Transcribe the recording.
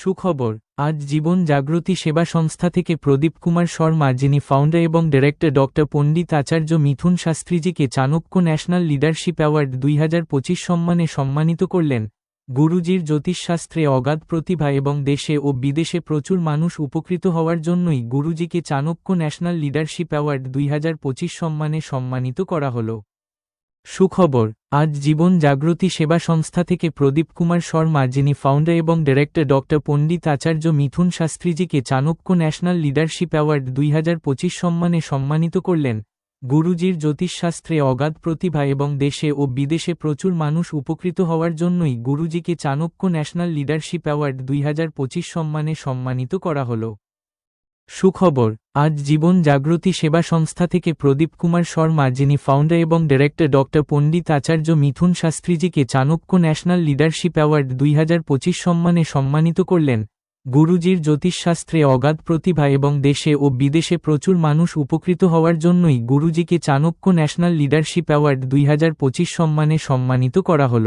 সুখবর, আজ জীবন জাগ্রতি সেবা সংস্থা থেকে প্রদীপ কুমার শর্মা, যিনি ফাউন্ডার এবং ডিরেক্টর ডক্টর পণ্ডিত আচার্য মিথুন শাস্ত্রীজিকে চাণক্য ন্যাশনাল লিডারশিপ অ্যাওয়ার্ড দুই হাজার পঁচিশ সম্মানে সম্মানিত করলেন। গুরুজির জ্যোতিষশাস্ত্রে অগাধ প্রতিভা এবং দেশে ও বিদেশে প্রচুর মানুষ উপকৃত হওয়ার জন্যই গুরুজিকে চাণক্য ন্যাশনাল লিডারশিপ অ্যাওয়ার্ড দুই হাজার পঁচিশ সম্মানে সম্মানিত করা হল। সুখবর, আজ জীবন জাগ্রতি সেবা সংস্থা থেকে প্রদীপ কুমার শর্মা, যিনি ফাউন্ডার এবং ডিরেক্টর ডক্টর পণ্ডিত আচার্য মিথুন শাস্ত্রীজিকে চাণক্য ন্যাশনাল লিডারশিপ অ্যাওয়ার্ড দুই হাজার পঁচিশ সম্মানে সম্মানিত করলেন। গুরুজির জ্যোতিষশাস্ত্রে অগাধ প্রতিভা এবং দেশে ও বিদেশে প্রচুর মানুষ উপকৃত হওয়ার জন্যই গুরুজিকে চাণক্য ন্যাশনাল লিডারশিপ অ্যাওয়ার্ড দুই হাজার পঁচিশ সম্মানে সম্মানিত করা হল। সুখবর, আজ জীবন জাগ্রতি সেবা সংস্থা থেকে প্রদীপ কুমার শর্মা, যিনি ফাউন্ডার এবং ডিরেক্টর ডক্টর পণ্ডিত আচার্য মিথুন শাস্ত্রীজিকে চাণক্য ন্যাশনাল লিডারশিপ অ্যাওয়ার্ড দুই হাজার পঁচিশ সম্মানে সম্মানিত করলেন। গুরুজির জ্যোতিষশাস্ত্রে অগাধ প্রতিভা এবং দেশে ও বিদেশে প্রচুর মানুষ উপকৃত হওয়ার জন্যই গুরুজিকে চাণক্য ন্যাশনাল লিডারশিপ অ্যাওয়ার্ড দুই হাজার পঁচিশ সম্মানে সম্মানিত করা হল।